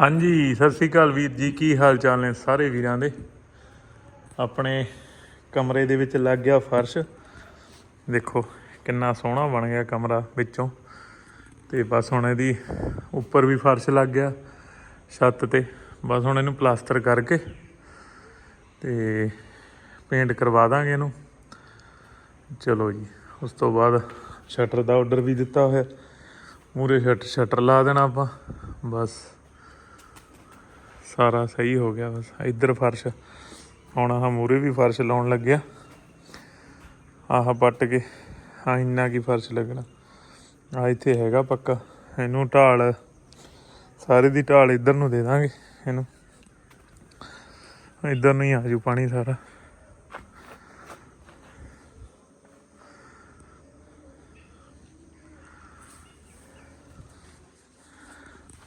ਹਾਂਜੀ, ਸਤਿ ਸ੍ਰੀ ਅਕਾਲ ਵੀਰ ਜੀ, ਕੀ ਹਾਲ ਚਾਲ ਨੇ ਸਾਰੇ ਵੀਰਾਂ ਦੇ? ਆਪਣੇ ਕਮਰੇ ਦੇ ਵਿੱਚ ਲੱਗ ਗਿਆ ਫਰਸ਼। ਦੇਖੋ, ਕਿੰਨਾ ਸੋਹਣਾ ਬਣ ਗਿਆ ਕਮਰਾ ਵਿੱਚੋਂ। ਤੇ ਬਸ ਹੁਣ ਇਹਦੀ ਉੱਪਰ ਵੀ ਫਰਸ਼ ਲੱਗ ਗਿਆ, ਛੱਤ ਤੇ। ਬਸ ਹੁਣ ਇਹਨੂੰ ਪਲਾਸਟਰ ਕਰਕੇ ਤੇ ਪੇਂਟ ਕਰਵਾ ਦਾਂਗੇ ਇਹਨੂੰ। ਚਲੋ ਜੀ, ਉਸ ਤੋਂ ਬਾਅਦ ਸ਼ਟਰ ਦਾ ਆਰਡਰ ਵੀ ਦਿੱਤਾ ਹੋਇਆ। ਮੂਰੇ ਸ਼ਟ, ਸ਼ਟਰ ਲਾ ਦੇਣਾ ਆਪਾਂ। ਬਸ। ਸਾਰਾ ਸਹੀ ਹੋ ਗਿਆ ਬਸ। ਇੱਧਰ ਫਰਸ਼। ਹੁਣ ਆਹ ਮੂਰੇ ਵੀ ਫਰਸ਼ ਲਾਉਣ ਲੱਗਿਆ। ਆਹ ਪੱਟ ਕੇ ਆ ਇੰਨਾ ਕੀ ਫਰਸ਼ ਲੱਗਣਾ। ਆ ਇੱਥੇ ਹੈਗਾ ਪੱਕਾ। ਇਹਨੂੰ ਢਾਲ, ਸਾਰੇ ਦੀ ਢਾਲ ਇੱਧਰ ਨੂੰ ਦੇ ਦਾਂਗੇ ਇਹਨੂੰ। ਇੱਧਰ ਨੂੰ ਹੀ ਆ ਜੂ ਪਾਣੀ ਸਾਰਾ।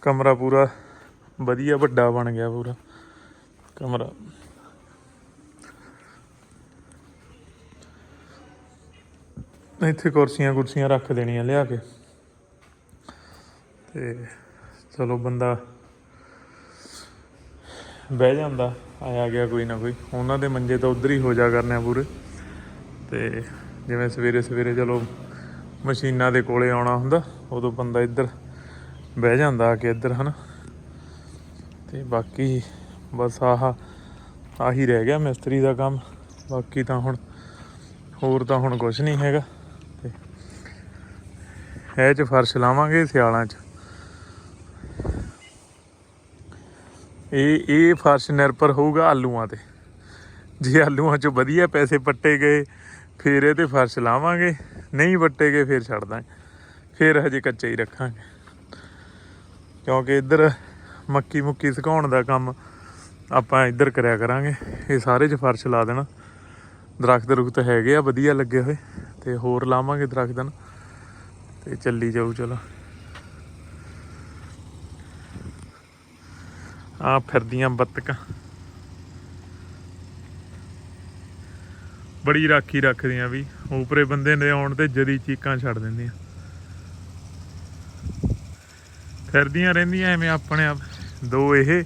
ਕਮਰਾ ਪੂਰਾ ਵਧੀਆ ਵੱਡਾ ਬਣ ਗਿਆ ਪੂਰਾ ਕਮਰਾ। ਇੱਥੇ ਕੁਰਸੀਆਂ ਕੁਰਸੀਆਂ ਰੱਖ ਦੇਣੀਆਂ ਲਿਆ ਕੇ। ਤੇ ਚਲੋ ਬੰਦਾ ਬਹਿ ਜਾਂਦਾ, ਆਇਆ ਗਿਆ ਕੋਈ ਨਾ ਕੋਈ। ਉਹਨਾਂ ਦੇ ਮੰਜੇ ਤਾਂ ਉਧਰ ਹੀ ਹੋ ਜਾ ਕਰਨੇ ਆ ਪੂਰੇ। ਤੇ ਜਿਵੇਂ ਸਵੇਰੇ ਸਵੇਰੇ ਚਲੋ ਮਸ਼ੀਨਾਂ ਦੇ ਕੋਲੇ ਆਉਣਾ ਹੁੰਦਾ, ਉਦੋਂ ਬੰਦਾ ਇੱਧਰ ਬਹਿ ਜਾਂਦਾ ਆ ਕੇ ਇੱਧਰ, ਹਨਾ। ਤੇ ਬਾਕੀ ਬਸ ਆਹ, ਆਹੀ ਰਹਿ ਗਿਆ ਮਿਸਤਰੀ ਦਾ ਕੰਮ। ਬਾਕੀ ਤਾਂ ਹੁਣ ਹੋਰ ਤਾਂ ਹੁਣ ਕੁਝ ਨਹੀਂ ਹੈਗਾ। ਤੇ ਇਹ ਚ ਫਰਸ਼ ਲਾਵਾਂਗੇ ਸਿਆਲਾਂ ਚ। ਇਹ ਇਹ ਫਰਸ਼ ਨਿਰਭਰ ਹੋਊਗਾ ਆਲੂਆਂ ਤੇ। ਜੇ ਆਲੂਆਂ ਚ ਵਧੀਆ ਪੈਸੇ ਪੱਟੇ ਗਏ, ਫਿਰ ਇਹ ਤੇ ਫਰਸ਼ ਲਾਵਾਂਗੇ। ਨਹੀਂ ਪੱਟੇ ਗਏ, ਫਿਰ ਛੱਡ ਦਾਂਗੇ। ਫਿਰ ਹਜੇ ਕੱਚਾ ਹੀ ਰੱਖਾਂਗੇ। ਕਿਉਂਕਿ ਇੱਧਰ ਮੱਕੀ ਮੁੱਕੀ ਸੁਕਾਉਣ ਦਾ ਕੰਮ ਆਪਾਂ ਇੱਧਰ ਕਰਿਆ ਕਰਾਂਗੇ। ਇਹ ਸਾਰੇ 'ਚ ਫਰਸ਼ ਲਾ ਦੇਣਾ। ਦਰਖਤ ਰੁਖਤ ਹੈਗੇ ਆ, ਵਧੀਆ ਲੱਗੇ ਹੋਏ। ਤੇ ਹੋਰ ਲਾਵਾਂਗੇ ਦਰਖਤ ਨਾ। ਤੇ ਚੱਲੀ ਜਾਊ, ਚਲੋ। ਆ ਫਿਰਦੀਆਂ ਬੱਤਕਾਂ। ਬੜੀ ਰਾਖੀ ਰੱਖਦੀਆਂ ਵੀ। ਉਪਰੇ ਬੰਦੇ ਨੇ ਆਉਣ ਤੇ ਜਦੀ ਚੀਕਾਂ ਛੱਡ ਦਿੰਦੀਆਂ। ਫਿਰਦੀਆਂ ਰਹਿੰਦੀਆਂ ਐਵੇਂ ਆਪਣੇ ਆਪ। ਦੋ ਇਹ,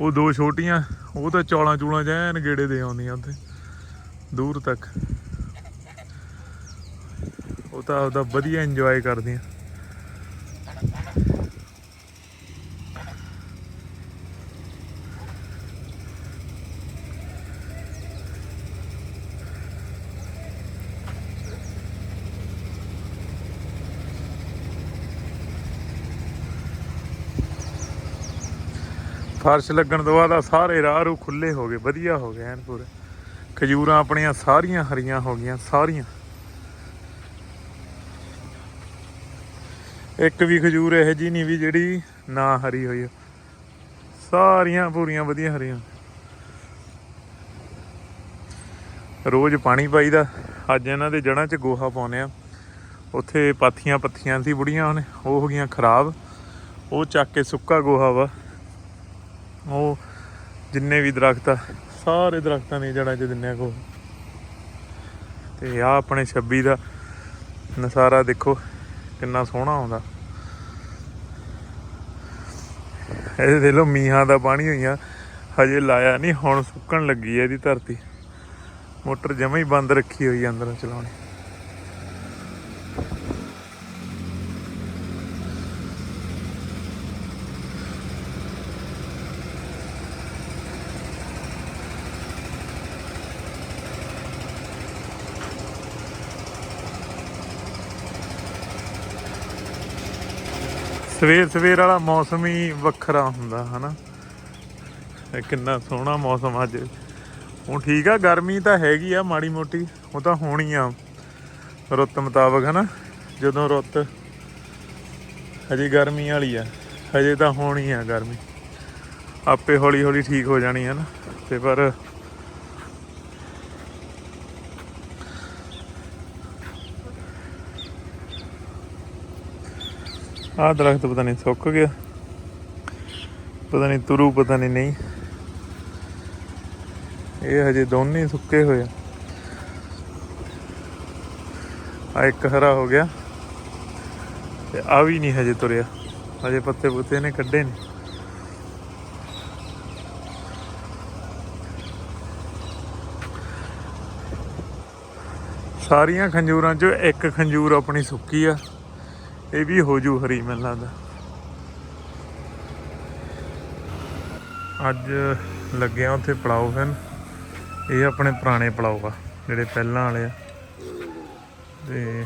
ਉਹ ਦੋ ਛੋਟੀਆਂ, ਉਹ ਤਾਂ ਚੌਲਾਂ ਚੂਲਾਂ ਜਾਂ ਗੇੜੇ ਦੇ ਆਉਂਦੀਆਂ ਉੱਥੇ, ਦੂਰ ਤੱਕ। ਉਹ ਤਾਂ ਉਹਦਾ ਵਧੀਆ ਇੰਜੋਏ ਕਰਦੀਆਂ। ਫਰਸ਼ ਲੱਗਣ ਤੋਂ ਬਾਅਦ ਆ ਸਾਰੇ ਰਾਹ ਰੂ ਖੁੱਲੇ ਹੋ ਗਏ, ਵਧੀਆ ਹੋ ਗਏ ਐਨ ਪੂਰੇ। ਖਜੂਰਾਂ ਆਪਣੀਆਂ ਸਾਰੀਆਂ ਹਰੀਆਂ ਹੋ ਗਈਆਂ, ਸਾਰੀਆਂ। ਇੱਕ ਵੀ ਖਜੂਰ ਇਹ ਜੀ ਨਹੀਂ ਵੀ ਜਿਹੜੀ ਨਾ ਹਰੀ ਹੋਈ ਆ। ਸਾਰੀਆਂ ਪੂਰੀਆਂ ਵਧੀਆ ਹਰੀਆਂ। ਰੋਜ਼ ਪਾਣੀ ਪਾਈਦਾ। ਅੱਜ ਇਹਨਾਂ ਦੇ ਜੜ੍ਹਾਂ 'ਚ ਗੋਹਾ ਪਾਉਨੇ ਆ। ਉੱਥੇ ਪਾਥੀਆਂ ਪੱਥੀਆਂ ਸੀ ਬੁੜੀਆਂ ਉਹਨੇ, ਉਹ ਹੋ ਗਈਆਂ ਖਰਾਬ। ਉਹ ਚੱਕ ਕੇ ਸੁੱਕਾ ਗੋਹਾ ਵਾ। ਉਹ ਜਿੰਨੇ ਵੀ ਦਰਖਤ ਆ, ਸਾਰੇ ਦਰਖਤਾਂ ਨੇ ਜੜ੍ਹਾਂ 'ਚ ਦਿੰਨੇ ਕੋ ਤੇ ਆ ਆਪਣੇ 26 ਦਾ ਨਸਾਰਾ ਦੇਖੋ, ਕਿੰਨਾ ਸੋਹਣਾ ਆਉਂਦਾ। ਇਹ ਦੇ ਲੋ ਮੀਂਹਾਂ ਦਾ ਪਾਣੀ ਹੋਈਆਂ, ਹਜੇ ਲਾਇਆ ਨਹੀਂ ਹੁਣ ਸੁੱਕਣ ਲੱਗੀ ਹੈ ਇਹਦੀ ਧਰਤੀ। ਮੋਟਰ ਜਮੇ ਹੀ ਬੰਦ ਰੱਖੀ ਹੋਈ ਅੰਦਰੋਂ ਚਲਾਉਣੀ। ਸਵੇਰ ਸਵੇਰ ਵਾਲਾ ਮੌਸਮ ਹੀ ਵੱਖਰਾ ਹੁੰਦਾ, ਹਨਾ? ਇਹ ਕਿੰਨਾ ਸੋਹਣਾ ਮੌਸਮ ਅੱਜ। ਹੁਣ ਠੀਕ ਆ, ਗਰਮੀ ਤਾਂ ਹੈਗੀ ਆ ਮਾੜੀ ਮੋਟੀ, ਉਹ ਤਾਂ ਹੋਣੀ ਆ ਰੁੱਤ ਮੁਤਾਬਕ, ਹਨਾ? ਜਦੋਂ ਰੁੱਤ ਹਜੇ ਗਰਮੀ ਵਾਲੀ ਆ, ਹਜੇ ਤਾਂ ਹੋਣੀ ਆ ਗਰਮੀ। ਆਪੇ ਹੌਲੀ ਹੌਲੀ ਠੀਕ ਹੋ ਜਾਣੀ ਹੈ ਨਾ, ਤੇ ਪਰ ਆਹ ਦਰਖਤ ਪਤਾ ਨਹੀਂ ਸੁੱਕ ਗਿਆ। ਪਤਾ ਨਹੀਂ ਤੁਰੂ, ਪਤਾ ਨਹੀਂ ਨਹੀਂ। ਇਹ ਹਜੇ ਦੋਨੇ ਸੁੱਕੇ ਹੋਏ ਆ। ਇੱਕ ਹਰਾ ਹੋ ਗਿਆ ਤੇ ਆ ਵੀ ਨਹੀਂ ਹਜੇ ਤੁਰਿਆ। ਹਜੇ ਪੱਤੇ ਪੁੱਤੇ ਨੇ ਕੱਢੇ ਨਹੀਂ ਸਾਰੀਆਂ ਖੰਜੂਰਾਂ 'ਚੋਂ ਇੱਕ ਖੰਜੂਰ ਆਪਣੀ ਸੁੱਕੀ ਆ। ਇਹ ਵੀ ਹੋ ਜੂ ਹਰੀ, ਮੈਨੂੰ ਲੱਗਦਾ ਅੱਜ ਲੱਗਿਆ ਉੱਥੇ ਪਲਾਉ ਹਨ ਇਹ ਆਪਣੇ ਪੁਰਾਣੇ ਪਲਾਉ ਆ, ਜਿਹੜੇ ਪਹਿਲਾਂ ਵਾਲੇ ਆ ਤੇ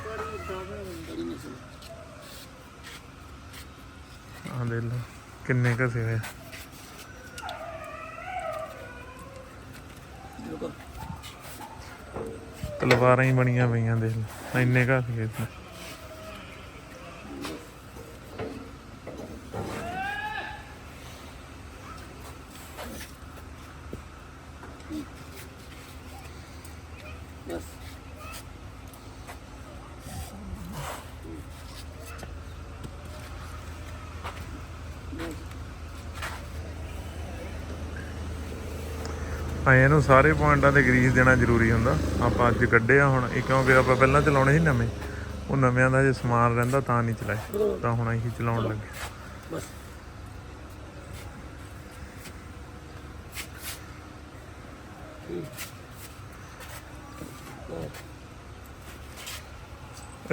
ਆ ਦੇ ਲੋ ਕਿੰਨੇ ਘਸੇ ਹੋਏ ਆ। ਤਲਵਾਰਾਂ ਹੀ ਬਣੀਆਂ ਪਈਆਂ, ਦੇਖ ਲਓ, ਇੰਨੇ ਘਸ ਗਏ ਇੱਥੇ। ਆ ਇਹਨੂੰ ਸਾਰੇ ਪੁਆਇੰਟਾਂ ਤੇ ਗਰੀਸ ਦੇਣਾ ਜ਼ਰੂਰੀ ਹੁੰਦਾ। ਆਪਾਂ ਅੱਜ ਕੱਢਿਆ ਹੁਣ, ਇਹ ਕਿਉਂਕਿ ਆਪਾਂ ਪਹਿਲਾਂ ਚਲਾਉਣੇ ਸੀ ਨਵੇਂ? ਉਹ ਨਵਿਆਂ ਦਾ ਜੇ ਸਮਾਨ ਰਹਿੰਦਾ ਤਾਂ ਨਹੀਂ ਚਲਾਏ, ਤਾਂ ਹੁਣ ਅਸੀਂ ਚਲਾਉਣ ਲੱਗੇ।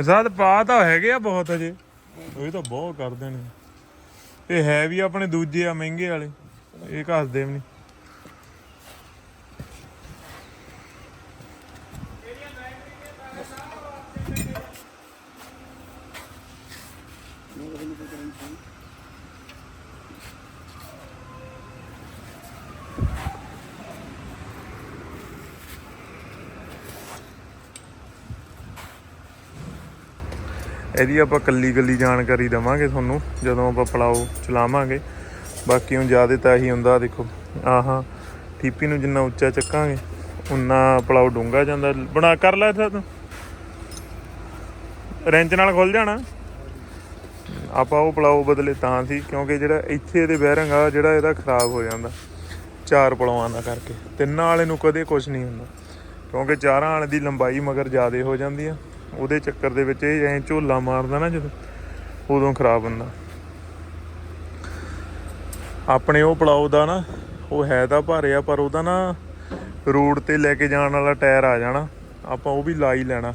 ਸਾਦ ਪਾ ਤਾਂ ਹੈਗੇ ਆ ਬਹੁਤ ਅਜੇ। ਇਹ ਤਾਂ ਬਹੁਤ ਕਰਦੇ ਨੇ ਇਹ ਹੈ ਵੀ ਆਪਣੇ ਦੂਜੇ ਆ, ਮਹਿੰਗੇ ਵਾਲੇ। ਇਹ ਘਸਦੇ ਵੀ ਨਹੀਂ ਮੈਂ ਕਹਿੰਦਾ ਕੋਈ ਕਰਨ ਚਾਹੀਦਾ ਇਹਦੀ ਆਪਾਂ ਕੱਲੀ ਕੱਲੀ ਜਾਣਕਾਰੀ ਦਵਾਂਗੇ ਤੁਹਾਨੂੰ, ਜਦੋਂ ਆਪਾਂ ਪਲਾਓ ਚਲਾਵਾਂਗੇ। ਬਾਕੀ ਉਹ ਜ਼ਿਆਦਾ ਤਾਂ ਇਹੀ ਹੁੰਦਾ, ਦੇਖੋ, ਆਹਾਂ ਠੀਪੀ ਨੂੰ ਜਿੰਨਾ ਉੱਚਾ ਚੱਕਾਂਗੇ, ਉਨਾ ਪਲਾਓ ਡੂੰਗਾ ਜਾਂਦਾ। ਬਣਾ, ਕਰ ਲੈ ਇੱਥੇ ਤੂੰ। ਰੈਂਚ ਨਾਲ ਖੁੱਲ ਜਾਣਾ। ਆਪਾਂ ਉਹ ਪਲਾਓ ਬਦਲੇ ਤਾਂ ਸੀ, ਕਿਉਂਕਿ ਜਿਹੜਾ ਇੱਥੇ ਇਹਦੇ ਬੈਰਿੰਗ ਆ, ਜਿਹੜਾ ਇਹਦਾ ਖਰਾਬ ਹੋ ਜਾਂਦਾ, ਚਾਰ ਪਲਾਵਾਂ ਦਾ ਕਰਕੇ। ਤਿੰਨਾਂ ਵਾਲੇ ਨੂੰ ਕਦੇ ਕੁਝ ਨਹੀਂ ਹੁੰਦਾ, ਕਿਉਂਕਿ ਚਾਰਾਂ ਵਾਲੇ ਦੀ ਲੰਬਾਈ ਮਗਰ ਜ਼ਿਆਦਾ ਹੋ ਜਾਂਦੀ ਆ। ਉਹਦੇ ਚੱਕਰ ਦੇ ਵਿੱਚ ਇਹ ਐਂ ਝੋਲਾ ਮਾਰਦਾ ਨਾ ਜਦੋਂ, ਉਦੋਂ ਖਰਾਬ ਹੁੰਦਾ। ਆਪਣੇ ਉਹ ਪਲਾਓ ਦਾ ਨਾ, ਉਹ ਹੈ ਤਾਂ ਭਾਰੇ ਆ, ਪਰ ਉਹਦਾ ਨਾ ਰੋਡ ਤੇ ਲੈ ਕੇ ਜਾਣ ਵਾਲਾ ਟਾਇਰ ਆ ਜਾਣਾ, ਆਪਾਂ ਉਹ ਵੀ ਲਾ ਹੀ ਲੈਣਾ।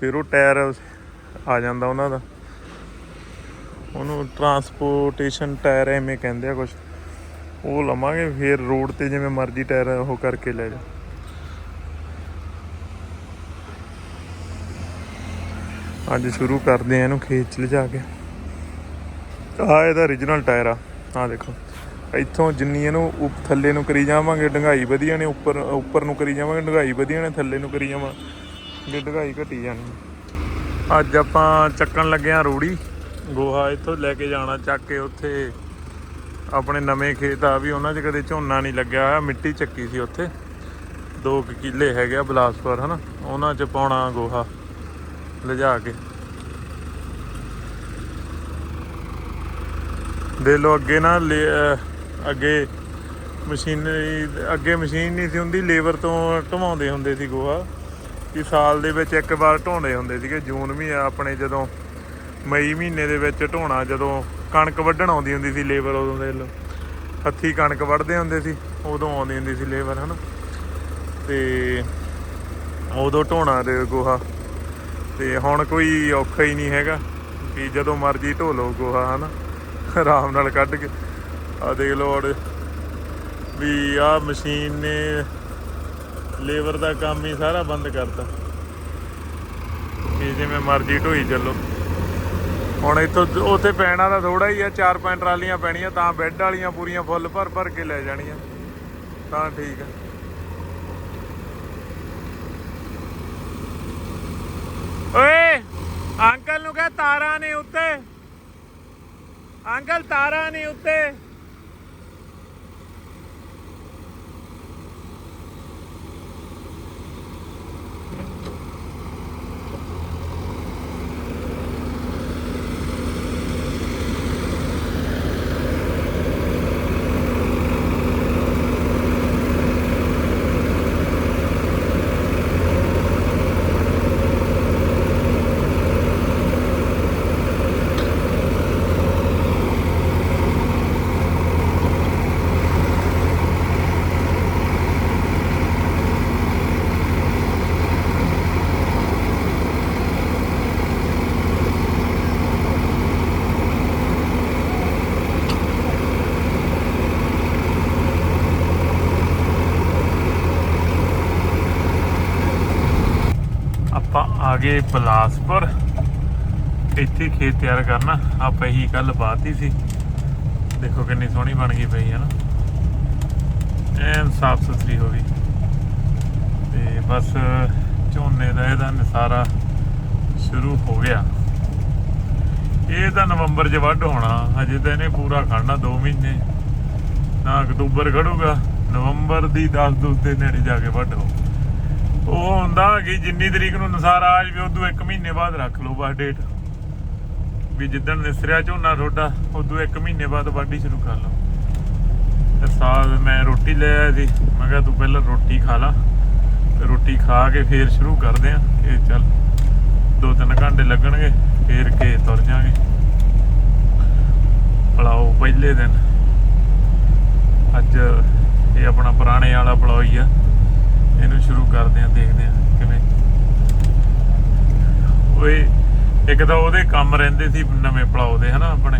ਫਿਰ ਉਹ ਟਾਇਰ ਆ ਜਾਂਦਾ ਉਹਨਾਂ ਦਾ। ਉਹਨੂੰ ਟਰਾਂਸਪੋਰਟੇਸ਼ਨ ਟਾਇਰ ਐਵੇਂ ਕਹਿੰਦੇ ਆ ਕੁਝ ਉਹ ਲਵਾਂਗੇ, ਫਿਰ ਰੋਡ ਤੇ ਜਿਵੇਂ ਮਰਜ਼ੀ ਟਾਇਰ ਉਹ ਕਰਕੇ ਲੈ ਜਾ। ਅੱਜ ਸ਼ੁਰੂ ਕਰਦੇ ਆ ਇਹਨੂੰ ਖੇਤ ਚ ਲਿਜਾ ਕੇ। ਆ ਇਹਦਾ origignal ਟਾਇਰ ਆ। ਆ ਦੇਖੋ। ਇੱਥੋਂ ਜਿੰਨੀ ਇਹਨੂੰ ਉੱਪ ਥੱਲੇ ਨੂੰ ਕਰੀ ਜਾਵਾਂਗੇ ਡੰਗਾਈ ਵਧੀਆ ਨੇ, ਉੱਪਰ ਉੱਪਰ ਨੂੰ ਕਰੀ ਜਾਵਾਂਗੇ ਡੰਗਾਈ ਵਧੀਆ ਨੇ, ਥੱਲੇ ਨੂੰ ਕਰੀ ਜਾਵਾਂਗੇ ਡੰਗਾਈ ਘਟੀ ਜਾਣੀ ਅੱਜ ਆਪਾਂ ਚੱਕਣ ਲੱਗੇ ਆ ਰੂੜੀ। ਗੋਹਾ ਇੱਥੋਂ ਲੈ ਕੇ ਜਾਣਾ, ਚੱਕ ਕੇ ਉੱਥੇ ਆਪਣੇ ਨਵੇਂ ਖੇਤ ਆ ਵੀ ਉਹਨਾਂ 'ਚ ਕਦੇ ਝੋਨਾ ਨਹੀਂ ਲੱਗਿਆ ਹੋਇਆ, ਮਿੱਟੀ ਚੱਕੀ ਸੀ ਉੱਥੇ। ਦੋ ਕਿੱਲੇ ਹੈਗੇ ਆ ਬਲਾਸਪੁਰ, ਹਨਾ? ਉਹਨਾਂ 'ਚ ਪਾਉਣਾ ਗੋਹਾ। ਲਿਜਾ ਕੇ। ਦੇ ਲੋ ਅੱਗੇ ਨਾ ਲੇ- ਅੱਗੇ ਮਸ਼ੀਨਰੀ, ਅੱਗੇ ਮਸ਼ੀਨ ਨਹੀਂ ਸੀ ਹੁੰਦੀ, ਲੇਬਰ ਤੋਂ ਢਵਾਉਂਦੇ ਹੁੰਦੇ ਸੀ ਗੋਹਾ। ਕਿ ਸਾਲ ਦੇ ਵਿੱਚ ਇੱਕ ਵਾਰ ਢੋਂਦੇ ਹੁੰਦੇ ਸੀਗੇ। ਜੂਨ ਮਹੀਨਾ ਆਪਣੇ ਜਦੋਂ ਮਈ ਮਹੀਨੇ ਦੇ ਵਿੱਚ ਢੋਣਾ, ਜਦੋਂ ਕਣਕ ਵੱਢਣ ਆਉਂਦੀ ਹੁੰਦੀ ਸੀ ਲੇਬਰ, ਉਦੋਂ ਦੇ ਲੋ ਹੱਥੀ ਕਣਕ ਵੱਢਦੇ ਹੁੰਦੇ ਸੀ, ਉਦੋਂ ਆਉਂਦੀ ਹੁੰਦੀ ਸੀ ਲੇਬਰ, ਹਨਾ। ਤੇ ਉਦੋਂ ਢੋਣਾ ਦੇ ਗੋਹਾ। ਤੇ ਹੁਣ ਕੋਈ ਔਖਾ ਹੀ ਨਹੀਂ ਹੈਗਾ ਕਿ ਜਦੋਂ ਮਰਜ਼ੀ ਢੋ ਲਓ ਗੋਹਾ, ਹਨਾ? ਆਰਾਮ ਨਾਲ ਕੱਢ ਕੇ। ਆ ਦੇਖ ਲਓ ਔਰ ਵੀ ਆ ਮਸ਼ੀਨ ਨੇ ਲੇਬਰ ਦਾ ਕੰਮ ਹੀ ਸਾਰਾ ਬੰਦ ਕਰਤਾ। ਕਿ ਜਿਵੇਂ ਮਰਜ਼ੀ ਢੋਈ ਚੱਲੋ। ਹੁਣ ਇੱਥੋਂ ਉੱਥੇ ਪੈਣਾ ਤਾਂ ਥੋੜਾ ਹੀ ਆ, ਚਾਰ ਪੰਜ ਟਰਾਲੀਆਂ ਪੈਣੀਆਂ, ਤਾਂ ਬੈੱਡ ਵਾਲੀਆਂ ਪੂਰੀਆਂ ਫੁੱਲ ਭਰ ਭਰ ਕੇ ਲੈ ਜਾਣੀਆਂ। ਤਾਂ ਠੀਕ ਆ ਓਏ ਅੰਕਲ ਨੂੰ ਕਹ ਤਾਰਾਂ ਨੇ ਉੱਤੇ। ਅੰਕਲ ਤਾਰਾਂ ਨੇ ਉੱਤੇ। ਬਲਾਸਪੁਰ। ਇੱਥੇ ਖੇਤ ਤਿਆਰ ਕਰਨਾ। ਆਪਾਂ ਇਹੀ ਕੱਲ ਬਾਤ ਹੀ ਸੀ। ਦੇਖੋ ਕਿੰਨੀ ਸੋਹਣੀ ਬਣ ਗਈ ਪਈ ਹੈ ਨਾ। ਐਨ ਸਾਫ਼ ਸੁਥਰੀ ਹੋ ਗਈ। ਤੇ ਬਸ ਝੋਨੇ ਦਾ ਇਹਦਾ ਨਸਾਰਾ ਸ਼ੁਰੂ ਹੋ ਗਿਆ। ਇਹ ਤਾਂ ਨਵੰਬਰ 'ਚ ਵੱਢ ਹੋਣਾ। ਹਜੇ ਤਾਂ ਇਹਨੇ ਪੂਰਾ ਖੜਨਾ 2 ਮਹੀਨੇ। ਨਾ ਅਕਤੂਬਰ ਖੜੂਗਾ। ਨਵੰਬਰ ਦੀ 10 ਦੂਸ ਦੇ ਨੇੜੇ ਜਾ ਕੇ ਵੱਢ ਹੋ ਉਹ ਹੁੰਦਾ ਕਿ ਜਿੰਨੀ ਤਰੀਕ ਨੂੰ ਨਸਾਰਾ ਆ ਜਾਵੇ, ਉਦੋਂ 1 ਮਹੀਨੇ ਬਾਅਦ ਰੱਖ ਲਓ ਬਸ ਡੇਟ ਵੀ ਜਿੱਦਣ ਨਿਸਰਿਆ ਝੋਨਾ ਤੁਹਾਡਾ, ਉਦੋਂ 1 ਮਹੀਨੇ ਬਾਅਦ ਵਾਢੀ ਸ਼ੁਰੂ ਕਰ ਲਓ। ਤੇ ਸਾਲ ਮੈਂ ਰੋਟੀ ਲੈ ਆਇਆ ਸੀ। ਮੈਂ ਕਿਹਾ ਤੂੰ ਪਹਿਲਾਂ ਰੋਟੀ ਖਾ ਲਾ। ਰੋਟੀ ਖਾ ਕੇ ਫੇਰ ਸ਼ੁਰੂ ਕਰਦੇ ਆ। ਇਹ ਚੱਲ, ਦੋ ਤਿੰਨ ਘੰਟੇ ਲੱਗਣਗੇ, ਫੇਰ ਕੇ ਤੁਰ ਜਾਾਂਗੇ ਪਲਾਓ ਪਹਿਲੇ ਦਿਨ। ਅੱਜ ਇਹ ਆਪਣਾ ਪੁਰਾਣੇ ਵਾਲਾ ਪਲਾਓ ਹੀ ਆ। ਇਹਨੂੰ ਸ਼ੁਰੂ ਕਰਦੇ ਆ ਦੇਖਦੇ ਆ ਕਿਵੇਂ। ਓਏ, ਇੱਕ ਤਾਂ ਉਹਦੇ ਕੰਮ ਰਹਿੰਦੇ ਸੀ ਨਵੇਂ ਪਲਾਓ ਦੇ ਹਨਾ, ਆਪਣੇ